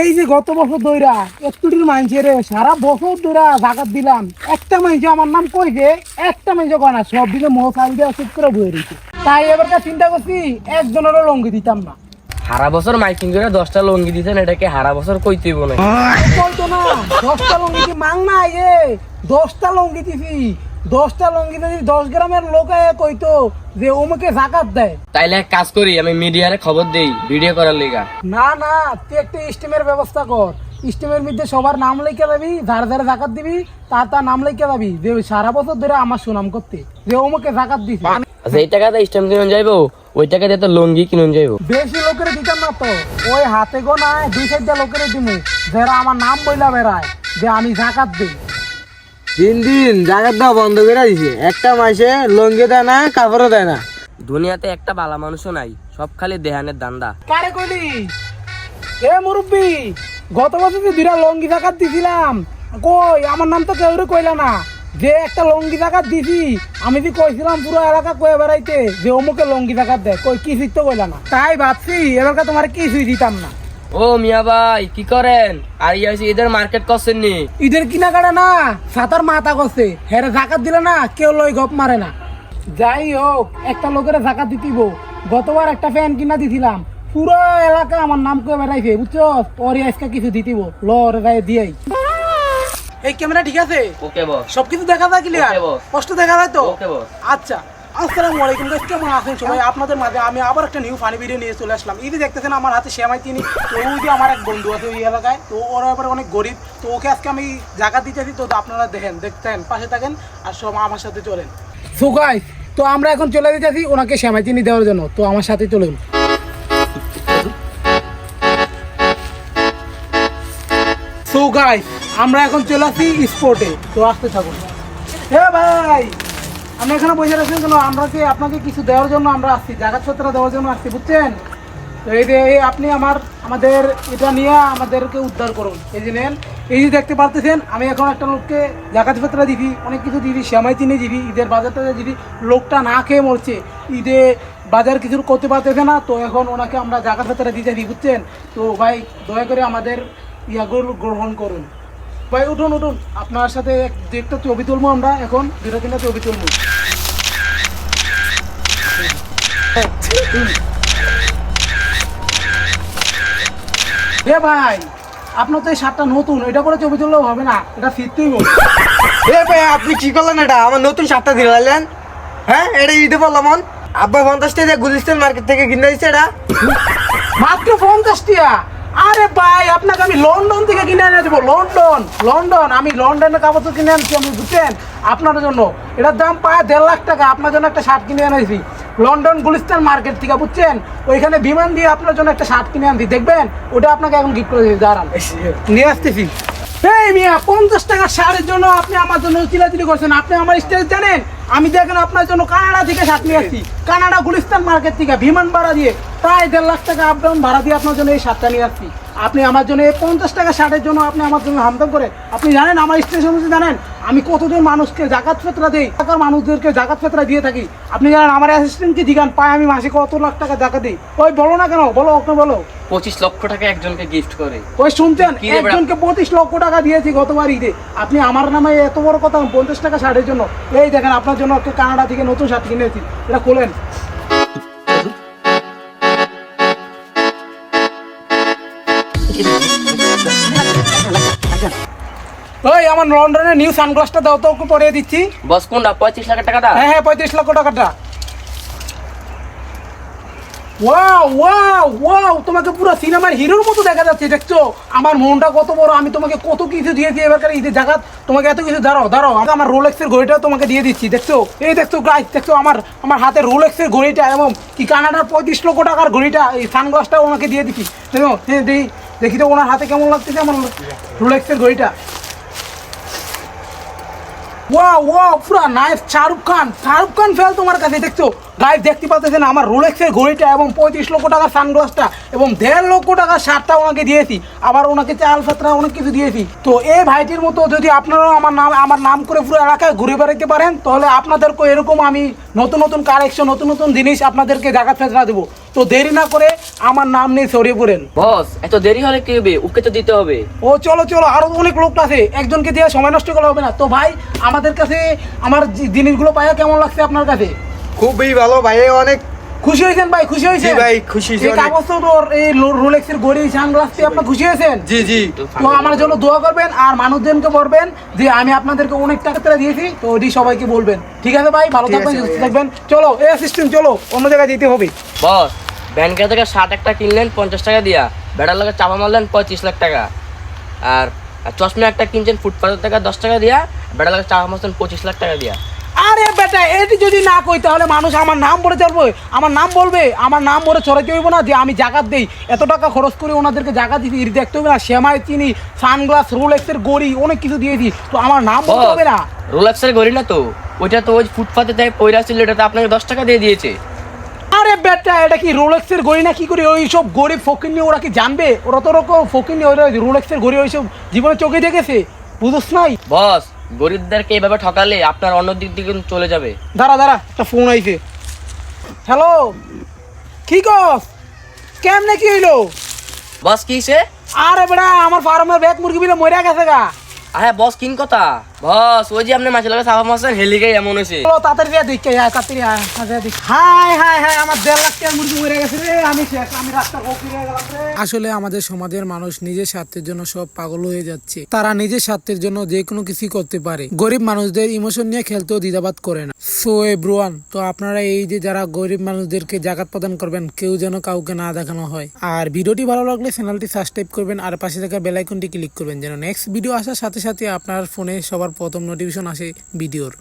এই যে গত বছর দইরা একটুটির মাইনছে রে সারা বছর দইরা জাকাত দিলাম। একটা মাইনছে আমার নাম কইছে একটা মাইনছে কয় না সব দিকে মোহ খাই দিয়ে চুপ করে বয়ে রয়েছে তাই এবারকার চিন্তা করছি একজনেরও লঙ্গি দিতাম না। হারা বছর মাইকিং করে দশটা লঙ্গি দিতেন এটাকে হারা বছর কইতেইব বলে না দশটা লঙ্গি মাং না এ দশটা লঙ্গি দিছি দশটা লঙ্গি যদি দশ গ্রামের লোক কইতো যে ওমকে জাকাত দেয়। তাইলে এক কাজ করি আমি মিডিয়ারে খবর দেই ভিডিও করার লিগা। না না তুই একটা স্টিমের ব্যবস্থা কর। স্টিমের মধ্যে সবার নাম লিখে যাবি যার যার জাকাত দিবি তার তার নাম লিখে যাবি। যে সারা বছর ধরে আমার সুনাম করতে যে ওমকে জাকাত দিছে। আচ্ছা এই টাকাতে স্ট্যাম্প কিনুন যাইবো? ওই টাকা দিয়ে তো লঙ্গি কিনুন যাইবো। বেশি লোকের দিতাম না তো। ওই হাতে গো নাই দুই চারটা লোকের দিমু যারা আমার নাম বইলা বেড়ায় যে আমি জাকাত দিই। দিন দিন জাগাত দেওয়া বন্ধ করে দিছে। একটা মাসে লঙ্গি দেয় না কাপড়ও দেয় না। দুনিয়াতে একটা বালা মানুষও নাই সব খালি দেহানের দান্দা। কারে কইলি? এ মুরব্বি গত বছর যে দুইটা লঙ্গি জাকাত দিছিলাম কই আমার নাম তো কেউ কইলা না। যে একটা লঙ্গি জাকাত দিছি আমি যে কইছিলাম পুরো এলাকা কয়ে বেড়াইতে যে অমুকে লঙ্গি জাকাত দেয় কই কি তো কইলা না। তাই ভাবছি এবারকার তোমার কি কিছুই দিতাম না। ও মিয়া ভাই কি করেন? আর ঈদের মার্কেট করছেন নি? ঈদের কিনাকাটা না সাতার মাথা করছে। হেরে জাকাত দিলে না কেউ লই গপ মারে না। যাই হোক একটা লোকের জাকাত দিতিব। গতবার একটা ফ্যান কিনা দিছিলাম। পুরো এলাকা আমার নাম করে বেড়াইছে বুঝছ? ওর আজকে কিছু দিতিব। ল ওরে গায়ে দিয়াই। এই ক্যামেরা ঠিক আছে? ওকে বস। সবকিছু দেখা যায় ক্লিয়ার boss. কষ্ট দেখা যায় তো? ওকে বস। আচ্ছা। আসসালামু আলাইকুম গাইস কেমন আছেন সবাই? আপনাদের মাঝে আমি আবার একটা নিউ ফানি ভিডিও নিয়ে চলে আসলাম। যে দেখতেছেন, আমার হাতে শ্যামাই তিনি তো ওই আমার এক বন্ধু আছে ওই এলাকায়, তো ওরা এবার অনেক গরিব। তো ওকে আজকে আমি জায়গা দিতেছি, তো আপনারা দেখেন, দেখতেন, পাশে থাকেন আর সব আমার সাথে চলেন। সো গাইস তো আমরা এখন চলে যেতেছি ওনাকে শ্যামাই তিনি দেওয়ার জন্য। তো আমার সাথে চলুন। সো গাইস আমরা এখন চলে আসি স্পোর্টে তো আসতে থাকুন। হে ভাই! আপনি এখানে বসে রয়েছেন কেন? আমরা কি আপনাকে কিছু দেওয়ার জন্য আমরা আসছি জাগাতপত্র দেওয়ার জন্য আসছি, বুঝছেন? তো এই যে আপনি আমার, আমাদের এটা নিয়ে আমাদেরকে উদ্ধার করুন। এই যে নেন, এই যে দেখতে পারতেছেন, আমি এখন একটা লোককে জাকাতপত্র দিবি, অনেক কিছু দিবি, শ্যামাই চিনি দিবি, ঈদের বাজারটা দিবি, লোকটা না খেয়ে মরছে। ঈদে বাজার কিছু করতে পারতেছে না, তো এখন ওনাকে আমরা জাকাতপত্র দিতে দিই বুঝছেন? তো ভাই, দয়া করে আমাদের ইয়াগুলো গ্রহণ করুন। ভাই উঠুন উঠুন। আপনার সাথে এক- একটা ছবি তুলবো আমরা এখন। দুটো তিনটা ছবি তুলবো। এ ভাই আপনার তো এই শার্টটা নতুন এটা করে ছবি তুললেও হবে না এটা ফিরতেই হবে এ ভাই আপনি কি করলেন এটা? আমার নতুন শার্টটা দিলেন হ্যাঁ এটা ঈদে বললাম আব্বা পঞ্চাশ টাকা গুলিস্তান মার্কেট থেকে কিনে দিচ্ছে এটা। মাত্র পঞ্চাশ টিয়া আরে ভাই আপনাকে আমি লন্ডন থেকে কিনে এনে দেবো লন্ডন লন্ডন। আমি লন্ডনের কাপড় তো কিনে আনছি আমি বুঝছেন? আপনার জন্য। এটার দাম প্রায় দেড় লাখ টাকা আপনার জন্য একটা শার্ট কিনে এনেছি। লন্ডন গুলিস্তান মার্কেট থেকে বুঝছেন? ওইখানে বিমান দিয়ে আপনার জন্য একটা শার্ট কিনে আনছি দেখবেন? ওটা আপনাকে এখন গিফট করে দিচ্ছি দাঁড়ান। নিয়ে আসতেছি। এই মিয়া পঞ্চাশ টাকা শার্টের জন্য আপনি আমার জন্য চিলাচিলি করছেন। আপনি আমার স্টেজ জানেন? আমি দেখেন আপনার জন্য কানাডা থেকে শার্ট নিয়ে আসছি। কানাডা গুলিস্তান মার্কেট থেকে বিমান ভাড়া দিয়ে প্রায় দেড় লাখ টাকা আপ ডাউন ভাড়া দিয়ে আপনার জন্য এই শার্টটা নিয়ে আসছি। আপনি আমার জন্য এই পঞ্চাশ টাকা শার্টের জন্য আপনি আমার জন্য হামদাম করে, আপনি জানেন আমার স্টেশন জানেন, আমি কতজন মানুষকে জাকাত ফেতরা দিই টাকার মানুষদেরকে জাকাত ফেতরা দিয়ে থাকি। আপনি জানেন আমার অ্যাসিস্ট্যান্টকে জিগান পায় আমি মাসে কত লাখ টাকা জাকাত দিই। ওই বলো না কেন, বলো ওকে বলো। পঁচিশ লক্ষ টাকা একজনকে গিফট করে। ওই শুনছেন? একজনকে পঁচিশ লক্ষ টাকা দিয়েছি গতবার ঈদে। আপনি আমার নামে এত বড় কথা পঞ্চাশ টাকা শার্টের জন্য। এই দেখেন আপনার জন্য একটা কানাডা থেকে নতুন শার্ট কিনেছি। এটা খোলেন। ওই আমার লন্ডনের নিউ সানগ্লাসটা দাও তো পরিয়ে দিচ্ছি। বস কোনটা? পঁয়ত্রিশ লাখ টাকাটা? হ্যাঁ হ্যাঁ পঁয়ত্রিশ লক্ষ টাকাটা। ওয়াও ওয়াও ওয়াও তোমাকে পুরো সিনেমার হিরোর মতো দেখা যাচ্ছে, দেখছ? আমার মনটা কত বড়, আমি তোমাকে কত কিছু দিয়েছি এবারকার ঈদের জায়গা তোমাকে এত কিছু, দাঁড়াও দাঁড়াও, আমি আমার রোলেক্সের ঘড়িটাও তোমাকে দিয়ে দিচ্ছি, দেখছ? এই দেখছ গাইস দেখছ আমার আমার হাতে রোলেক্সের ঘড়িটা এবং কি কানাডার পঁয়ত্রিশ লক্ষ টাকার ঘড়িটা, এই সানগ্লাসটাও ওনাকে দিয়ে দিচ্ছি। দেখো হ্যাঁ দেখি তো ওনার হাতে কেমন লাগতেছে আমার রোলেক্সের ঘড়িটা। ওয়াও ওয়াও পুরা নাইস শাহরুখ খান শাহরুখ খান ফেল তোমার কাছে, দেখছ? গাইস দেখতে পাচ্ছেন আমার রোলেক্সের ঘড়িটা এবং পঁয়ত্রিশ লক্ষ টাকার সানগ্লাসটা এবং দেড় লক্ষ টাকার শার্টটা ওনাকে দিয়েছি। আবার ওনাকে চাল ফাতরা অনেক কিছু দিয়েছি। তো এই ভাইটির মতো যদি আপনারাও আমার নাম আমার নাম করে পুরো এলাকায় ঘুরে বেড়াতে পারেন তাহলে আপনাদেরকে এরকম আমি নতুন নতুন কালেকশন নতুন নতুন জিনিস আপনাদেরকে জায়গা ফেসরা দেবো। তো দেরি না করে আমার নাম নিয়ে ছড়িয়ে পড়েন। বস এত দেরি হলে কি হবে? ওকে তো দিতে হবে। ও চলো চলো আরও অনেক লোক আছে। একজনকে দিয়ে সময় নষ্ট করা হবে না। তো ভাই আমাদের কাছে আমার জিনিসগুলো পাইয়া কেমন লাগছে আপনার কাছে? খুবই ভালো ভাই অনেক খুশি হয়েছেন ভাই খুশি হয়েছেন? ভাই, খুশি হয়েছি এই। কাগজ তো এই রোলেক্সের গড়ি সানগ্লাস দিয়ে আপনার খুশি হয়েছেন? জি জি। তো আমার জন্য দোয়া করবেন আর মানুষজনকে বলবেন যে আমি আপনাদেরকে অনেক টাকা টাকা দিয়েছি তো ওটি সবাইকে বলবেন। ঠিক আছে ভাই ভালো থাকবেন সুস্থ থাকবেন। চলো এই অ্যাসিস্ট্যান্ট চলো অন্য জায়গায় যেতে হবে। বস ব্যাংকে থেকে ষাট একটা কিনলেন পঞ্চাশ টাকা দিয়া। বেড়ার লগে চাপা মারলেন পঁয়ত্রিশ লাখ টাকা। আর চশমা একটা কিনছেন ফুটপাথের টাকা দশ টাকা দিয়া। বেড়ার লগে চাপা মারছেন পঁচিশ লাখ টাকা দিয়া। বেটা এটি যদি না কই তাহলে মানুষ আমার নাম বলে চলবে। আমার নাম বলবে আমার নাম বলে চড়াইতে হইব না যে আমি জাকাত দেই। এত টাকা খরচ করে ওনাদেরকে জাকাত দিতে এটি দেখতে হবে না শ্যামাই চিনি সানগ্লাস রোলেক্সের গড়ি অনেক কিছু দিয়েছি। তো আমার নাম বলতে হবে না। রোলেক্সের ঘড়ি না তো? ওইটা তো ওই ফুটপাতে থেকে পয়রা ছিল এটা তো আপনাকে দশ টাকা দিয়ে দিয়েছে। আরে বেটা এটা কি রোলেক্সের গড়ি না কি করে ওই সব গরিব ফকির নিয়ে ওরা কি জানবে? ওরা তো ওরকম ফকির নিয়ে ওরা রোলেক্সের গড়ি ওইসব জীবনে চোখে দেখেছে। বুঝোস নাই? বস গরিবদেরকে এইভাবে ঠকালে আপনার অন্য দিক দিকে চলে যাবে। দাঁড়া দাঁড়া একটা ফোন আইছে। হ্যালো কি কস? কেমনে কি হইল? বস কি সে আরে বেড়া আমার ফার্মের ব্যাগ মুরগি বিলে মরে গেছে গা। হ্যাঁ বস কিন কথা? বস ওই যে আপনি মাছের লগে হেলিকে এমন হয়েছে। চলো তাড়াতাড়ি যা দেখে আয় তাড়াতাড়ি আয় তাড়াতাড়ি দেখ। হাই হাই হাই আমার দেড় লাখ টাকার মুরগি মরে গেছে রে আমি শেষ আমি রাস্তার ফকির হয়ে গেলাম রে। আসলে আমাদের সমাজের মানুষ নিজের স্বার্থের জন্য সব পাগল হয়ে যাচ্ছে। তারা নিজের স্বার্থের জন্য যে কোনো কিছুই করতে পারে। গরিব মানুষদের ইমোশন নিয়ে খেলতেও দ্বিধাবাদ করে না। সো এব্রুয়ান তো আপনারা এই যে যারা গরিব মানুষদেরকে জাকাত প্রদান করবেন কেউ যেন কাউকে না দেখানো হয়। আর ভিডিওটি ভালো লাগলে চ্যানেলটি সাবস্ক্রাইব করবেন আর পাশে থাকা বেল আইকনটি ক্লিক করবেন যেন নেক্সট ভিডিও আসার সাথে সাথে আপনার ফোনে সবার প্রথম নোটিফিকেশন আসে ভিডিওর।